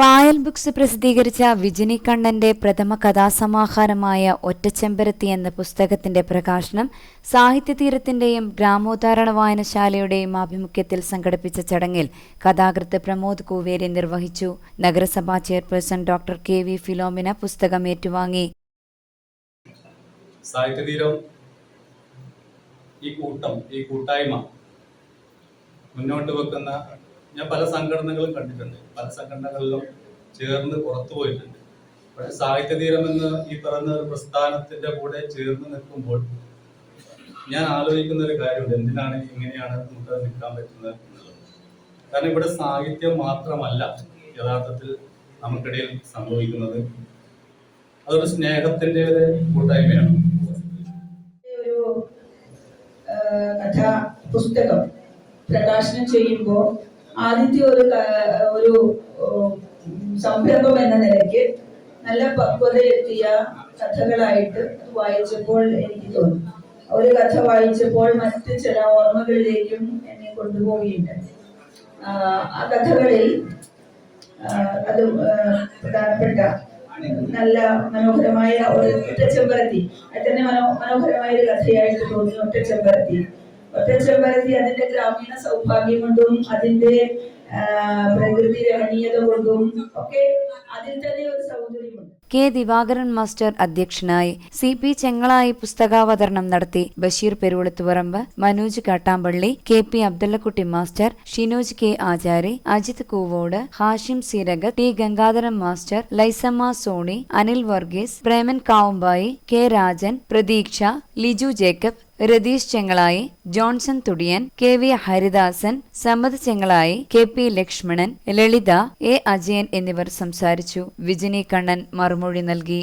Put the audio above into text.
പായൽ books പ്രസിദ്ധീകരിച്ച വിജിനി കണ്ണന്റെ പ്രഥമ കഥാസമാഹാരമായ ഒറ്റച്ചെമ്പരത്തി എന്ന പുസ്തകത്തിന്റെ പ്രകാശനം സാഹിത്യതീരത്തിന്റെയും ഗ്രാമോദ്ധാരണ വായനശാലയുടെയും ആഭിമുഖ്യത്തിൽ സംഘടിപ്പിച്ച ചടങ്ങിൽ കഥാകൃത്ത് പ്രമോദ് കൂവേരി നിർവഹിച്ചു. നഗരസഭാ chairperson doctor K V Philomina പുസ്തകം ഏറ്റുവാങ്ങി. ഈ കൂട്ടം ഈ മുന്നോട്ട് വെക്കുന്ന ഞാൻ പല സംഘടനകളും കണ്ടിട്ടുണ്ട്. പല സംഘടനകളിലും ചേർന്ന് പുറത്തു പോയിട്ടുണ്ട്. പക്ഷെ സാഹിത്യതീരം എന്ന് ഈ പറയുന്ന ഒരു പ്രസ്ഥാനത്തിന്റെ കൂടെ ചേർന്ന് നിൽക്കുമ്പോൾ ഞാൻ ആലോചിക്കുന്ന ഒരു കാര്യമുണ്ട്. എന്തിനാണ് ഇങ്ങനെയാണ് നമുക്ക് നിൽക്കാൻ പറ്റുന്നത് എന്നുള്ളത്? കാരണം ഇവിടെ സാഹിത്യം മാത്രമല്ല യഥാർത്ഥത്തിൽ നമുക്കിടയിൽ സംഭവിക്കുന്നത്. അതൊരു സ്നേഹത്തിന്റെ ഒരു കൂട്ടായ്മയാണ് ഒരു പുസ്തകം പ്രകാശനം ചെയ്യുമ്പോൾ ആദ്യത്തെ ഒരു ഒരു സംരംഭം എന്ന നിലയ്ക്ക് നല്ല പക്വതയെത്തിയ കഥകളായിട്ട് വായിച്ചപ്പോൾ എനിക്ക് തോന്നി. ഒരു കഥ വായിച്ചപ്പോൾ മറ്റ് ചില ഓർമ്മകളിലേക്കും എന്നെ കൊണ്ടുപോവുകയുണ്ട് ആ, കഥകളിൽ അത് പ്രധാനപ്പെട്ട നല്ല മനോഹരമായ ഒരു ഒറ്റച്ചെമ്പരത്തി. അത് തന്നെ മനോ മനോഹരമായ ഒരു കഥയായിട്ട് തോന്നി ഒറ്റച്ചെമ്പരത്തി. ഒറ്റച്ചെമ്പരത്തി അതിന്റെ ഗ്രാമീണ സൗഭാഗ്യം കൊണ്ടും അതിന്റെ പ്രകൃതി രമണീയത കൊണ്ടും ഒക്കെ അതിൽ തന്നെ ഒരു സൗന്ദര്യമുണ്ട്. കെ ദിവാകരൻ മാസ്റ്റർ അധ്യക്ഷനായി സി പി ചെങ്ങളായി പുസ്തകാവതരണം നടത്തി Basheer Peruvalathuparamba Manoj Kattampally K P Abdullakutty master Shinoj K Achari Ajith Koovode Hashim Sirag T Gangadharan master Lysamma Sony Anil Varghese Preman Kavumbayi K Rajan Pratheeksha Liju Jacob Ratheesh Chengalayi Johnson Thudiyan K V Haridasan Sammath Chengalayi K P Lakshmanan Lalitha A Ajayan എന്നിവർ സംസാരിച്ചു. വിജിനി കണ്ണൻ മറുമൊഴി നൽകി.